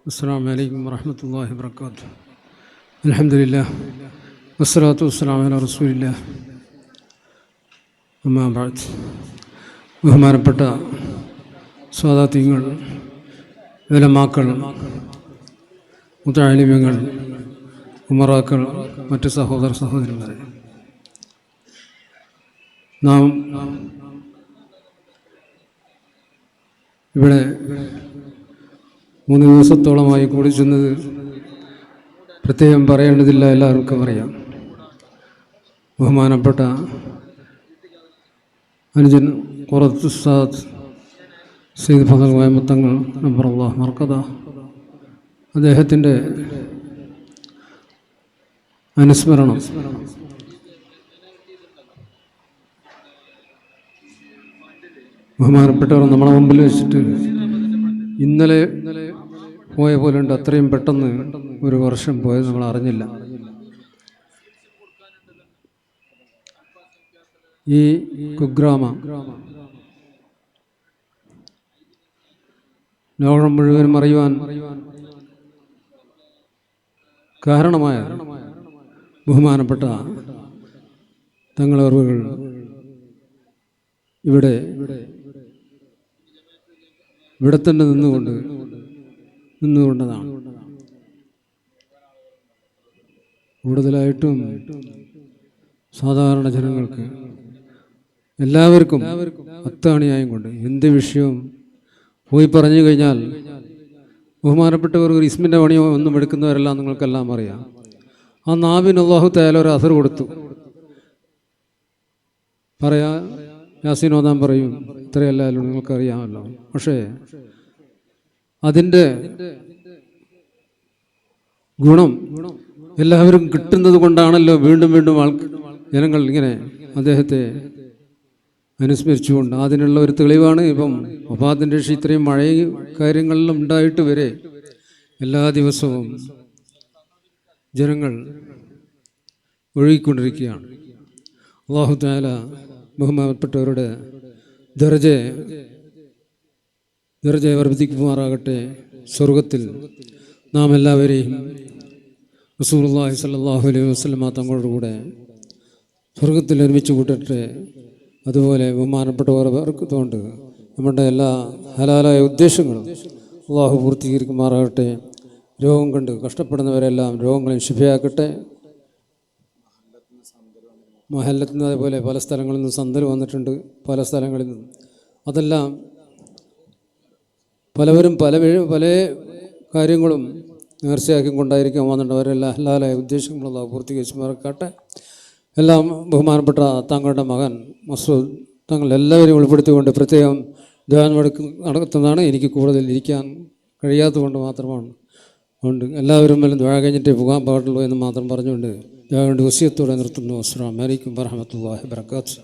السلام عليكم ورحمة الله وبركاته الحمد لله والصلاة والسلام على رسول الله അമ്മാ ബാദ് ബഹുമാനപ്പെട്ട സ്വാതാത്യങ്ങൾ വിലമാക്കൾ മുത്താലിമ്യങ്ങൾ ഉമറാക്കൾ മറ്റ് സഹോദര സഹോദരന്മാരെ നാം ഇവിടെ മൂന്ന് ദിവസത്തോളമായി കൂടി ചെന്നത്. പ്രത്യേകം പറയേണ്ടതില്ല എല്ലാവർക്കും അറിയാം. ബഹുമാനപ്പെട്ട അനുജൻ കുറത്ത് സാദ് സെയ്ദ് ഫതൽ വയമത്തങ്ങൾ നമ്പർ അള്ളാഹ് മർക്കത അദ്ദേഹത്തിന്റെ അനുസ്മരണം. ബഹുമാനപ്പെട്ടവർ നമ്മുടെ മുമ്പിൽ വെച്ചിട്ട് ഇന്നലെ പോയ പോലെ ഉണ്ട് അത്രയും പെട്ടെന്ന് ഒരു വർഷം പോയത് നമ്മൾ അറിഞ്ഞില്ല. ഈ കുഗ്രാമ ലോകം മുഴുവനും അറിയുവാൻ കാരണമായ ബഹുമാനപ്പെട്ട തങ്ങളറിവുകൾ ഇവിടെ ഇവിടെ തന്നെ നിന്നുകൊണ്ട് നിന്നുകൊണ്ടതാണ്. കൂടുതലായിട്ടും സാധാരണ ജനങ്ങൾക്ക് എല്ലാവർക്കും അത്താണിയായും കൊണ്ട് എന്ത് വിഷയവും പോയി പറഞ്ഞു കഴിഞ്ഞാൽ ബഹുമാനപ്പെട്ടവർ ഒരു ഇസ്മിന്റെ പണിയോ ഒന്നും എടുക്കുന്നവരല്ല നിങ്ങൾക്കെല്ലാം അറിയാം. ആ നാവിന് അള്ളാഹു തയാല ഒരു അസർ കൊടുത്തു. പറയാ യാസീൻ ഓതാൻ പറയും ഇത്രയല്ലാലും നിങ്ങൾക്കറിയാമല്ലോ. പക്ഷേ അതിന്റെ ഗുണം എല്ലാവരും കിട്ടുന്നത് കൊണ്ടാണല്ലോ വീണ്ടും വീണ്ടും ആൾ ജനങ്ങൾ ഇങ്ങനെ അദ്ദേഹത്തെ അനുസ്മരിച്ചുകൊണ്ട്. അതിനുള്ള ഒരു തെളിവാണ് ഇപ്പം ഒപാത്തിന്റെ രക്ഷ ഇത്രയും മഴ കാര്യങ്ങളിലും ഉണ്ടായിട്ട് വരെ എല്ലാ ദിവസവും ജനങ്ങൾ ഒഴുകിക്കൊണ്ടിരിക്കുകയാണ്. അള്ളാഹു താല ബഹുമാനപ്പെട്ടവരുടെ ദർജയെ ദർജയെ വർദ്ധിക്കുമാറാകട്ടെ സ്വർഗത്തിൽ നാം എല്ലാവരെയും റസൂലുള്ളാഹി സല്ലാഹു അലൈഹി വസ്ലമ തങ്ങളുടെ കൂടെ സ്വർഗത്തിൽ ഒരുമിച്ച് കൂട്ടട്ടെ. അതുപോലെ ബഹുമാനപ്പെട്ടവർ വർക്കത്തുകൊണ്ട് നമ്മുടെ എല്ലാ ഹലാലായ ഉദ്ദേശങ്ങളും അള്ളാഹു പൂർത്തീകരിക്കുമാറാകട്ടെ. രോഗം കണ്ട് കഷ്ടപ്പെടുന്നവരെല്ലാം രോഗങ്ങളെ ശുഭയാക്കട്ടെ മഹല്ലത്തിൽ നിന്ന് അതേപോലെ പല സ്ഥലങ്ങളിൽ നിന്ന് സന്ദർ വന്നിട്ടുണ്ട് പല സ്ഥലങ്ങളിൽ നിന്നും. അതെല്ലാം പലവരും പല പല കാര്യങ്ങളും നേർച്ചയാക്കി കൊണ്ടായിരിക്കും വന്നിട്ട് അവരെല്ലാം ഹലാലായ ഉദ്ദേശങ്ങളുള്ള പൂർത്തീകരിച്ച് മറക്കാട്ടെ. എല്ലാം ബഹുമാനപ്പെട്ട താങ്കളുടെ മകൻ മസൂദ് തങ്ങൾ എല്ലാവരെയും ഉൾപ്പെടുത്തിക്കൊണ്ട് പ്രത്യേകം ധ്യാനം എടുക്ക നടത്തുന്നതാണ് എനിക്ക് കൂടുതൽ ഇരിക്കാൻ കഴിയാത്തതുകൊണ്ട് മാത്രമാണ്. അതുകൊണ്ട് എല്ലാവരും വല്ല ദ്വാ കഴിഞ്ഞിട്ടേ പോകാൻ പാടുള്ളൂ എന്ന് മാത്രം പറഞ്ഞുകൊണ്ട് ഞാൻ വസിയത്തോടെ നിർത്തുന്നു. അസ്സാം വലൈക്കും വാഹമത്തല്ലാഹി വർക്കാത്തു